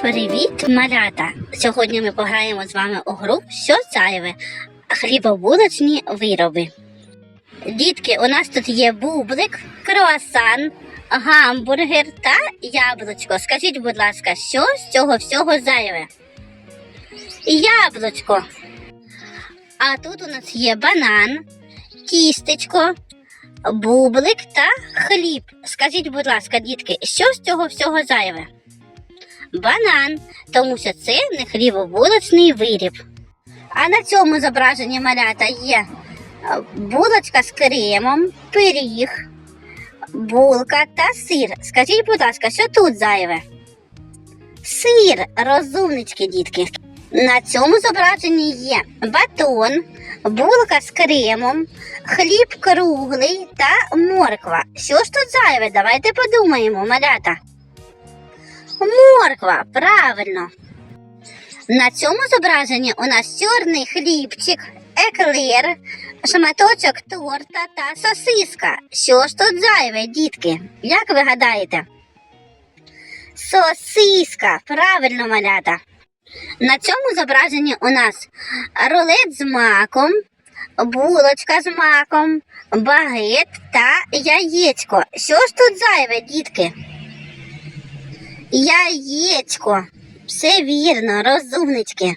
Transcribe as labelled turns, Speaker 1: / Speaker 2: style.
Speaker 1: Привіт, малята! Сьогодні ми пограємо з вами у гру Що зайве? Хлібобулочні вироби. Дітки, у нас тут є бублик, круасан, гамбургер та яблучко. Скажіть, будь ласка, що з цього всього зайве? Яблучко. А тут у нас є банан, тістечко, бублик та хліб. Скажіть, будь ласка, дітки, що з цього всього зайве? Банан, тому що це не хлібобулочний виріб. А на цьому зображенні малята є е, булочка з кремом, пиріг, булка та сир. Скажіть, будь ласка, що тут зайве? Сир, розумнички, дітки. На цьому зображенні є батон, булка з кремом, хліб круглий та морква. Що ж тут зайве? Давайте подумаємо, малята. Морква, правильно. На цьому зображенні у нас чорний хлібчик, еклер, шматочок торта та сосиска. Що ж тут зайве, дітки? Як ви гадаєте? Сосиска, правильно, малята. На цьому зображенні у нас рулет з маком, булочка з маком, багет та яєчко. Що ж тут зайве, дітки? Яєчко. Все вірно, розумнички.